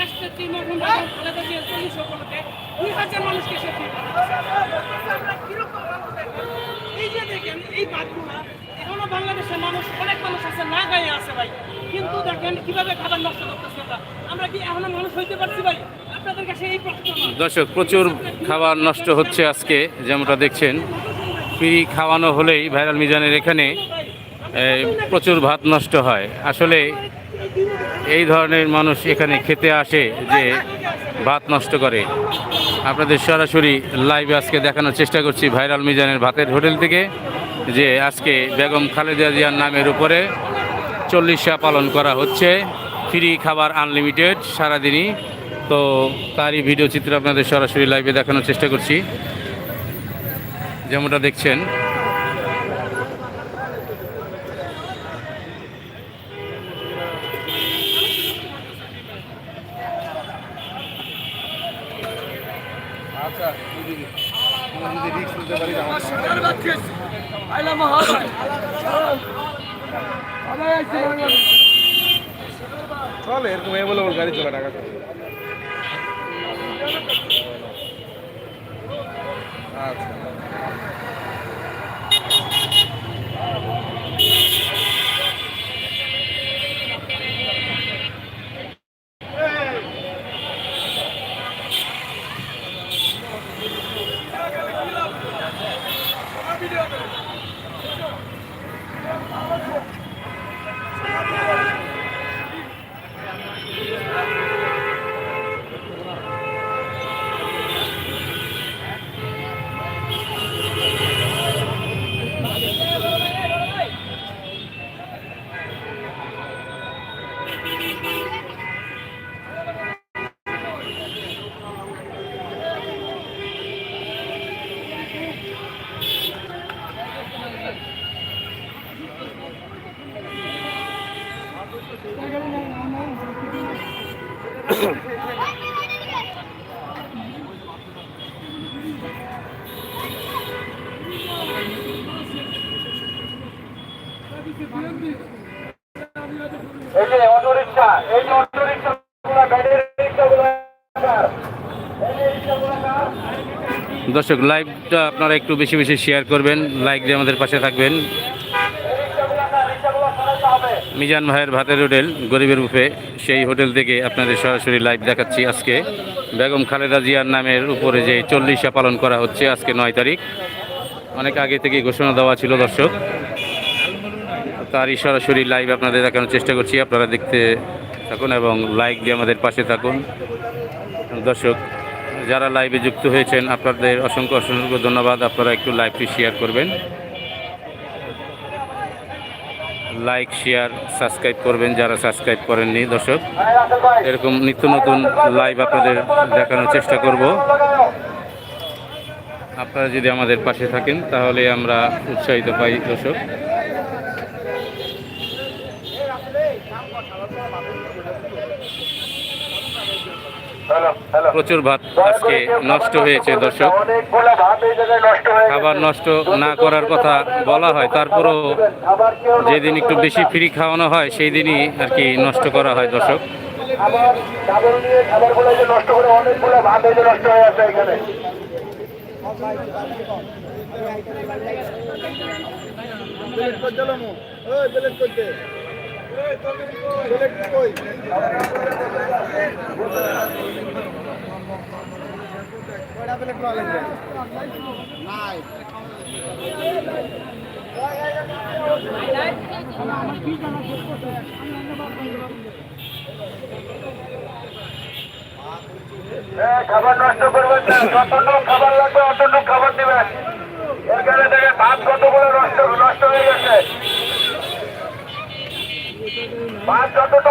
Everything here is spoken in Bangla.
দেশনেত্রী মরহুম বেগম খালেদা জিয়ার চল্লিশ উপলক্ষে দুই হাজার মানুষকে সে? এই যে দেখেন, এই বাদগুলা এখনও বাংলাদেশের মানুষ, অনেক মানুষ আছে, না গায়ে আছে ভাই কিন্তু দেখেন কীভাবে খাবার নষ্ট করতেছে আমরা কি এখনও মানুষ হইতে পারছি ভাই। দর্শক, প্রচুর খাবার নষ্ট হচ্ছে আজকে, যেমনটা দেখছেন ফ্রি খাওয়ানো হলেই ভাইরাল মিজানের এখানে প্রচুর ভাত নষ্ট হয়। আসলে এই ধরনের মানুষ এখানে খেতে আসে যে ভাত নষ্ট করে। আপনাদের সরাসরি লাইভে আজকে দেখানোর চেষ্টা করছি ভাইরাল মিজানের ভাতের হোটেল থেকে, যে আজকে বেগম খালেদা জিয়ার নামের উপরে চল্লিশা পালন করা হচ্ছে। ফ্রি খাবার আনলিমিটেড সারাদিনই। তো তারই ভিডিও চিত্র আপনাদের সরাসরি লাইভে দেখানোর চেষ্টা করছি। যেমনটা দেখছেন চলে এরকম অ্যাভেলেবল গাড়ি চলে ঢাকা দর্শক লাইভটা আপনারা একটু বেশি বেশি শেয়ার করবেন লাইক দিয়ে আমাদের পাশে থাকবেন। মিজান ভাইয়ের ভাতের হোটেল, গরিবের বুফে, সেই হোটেল থেকে আপনাদের সরাসরি লাইভ দেখাচ্ছি আজকে। বেগম খালেদা জিয়ার নামের উপরে যে চল্লিশা পালন করা হচ্ছে আজকে নয় তারিখ। অনেক আগে থেকে ঘোষণা দেওয়া ছিল দর্শক। তারই সরাসরি লাইভ আপনাদের দেখানোর চেষ্টা করছি, আপনারা দেখতে থাকুন এবং লাইক দিয়ে আমাদের পাশে থাকুন। দর্শক, যারা লাইভে যুক্ত হয়েছেন, আপনাদের অসংখ্য অসংখ্য ধন্যবাদ। আপনারা একটু লাইভটি শেয়ার করবেন। লাইক শেয়ার সাবস্ক্রাইব করবেন যারা সাবস্ক্রাইব করেননি, দর্শক। এরকম নিত্য নতুন লাইভ আপনাদের দেখানোর চেষ্টা করব। আপনারা যদি আমাদের পাশে থাকেন, তাহলে আমরা উৎসাহিত পাই, দর্শক। প্রচুর ভাত আজকে নষ্ট হয়েছে দর্শক। অনেকগুলো ভাত এই জায়গায় নষ্ট গেছে। খাবার নষ্ট না করার কথা বলা হয় তারপরও যেদিন একটু বেশি ফ্রি খাওয়ানো হয় সেই দিনই আর কি নষ্ট করা হয় দর্শক। নিয়ে খাবারগুলো যে নষ্ট করে অনেকগুলো ভাত এই যে নষ্ট হয়ে আছে এখানে। হ্যাঁ, খাবার নষ্ট করবেন না। খাবার লাগবে অতটুকু খাবার দিবেন এখানে দেখে ভাত কতগুলো হয়ে যতটুকু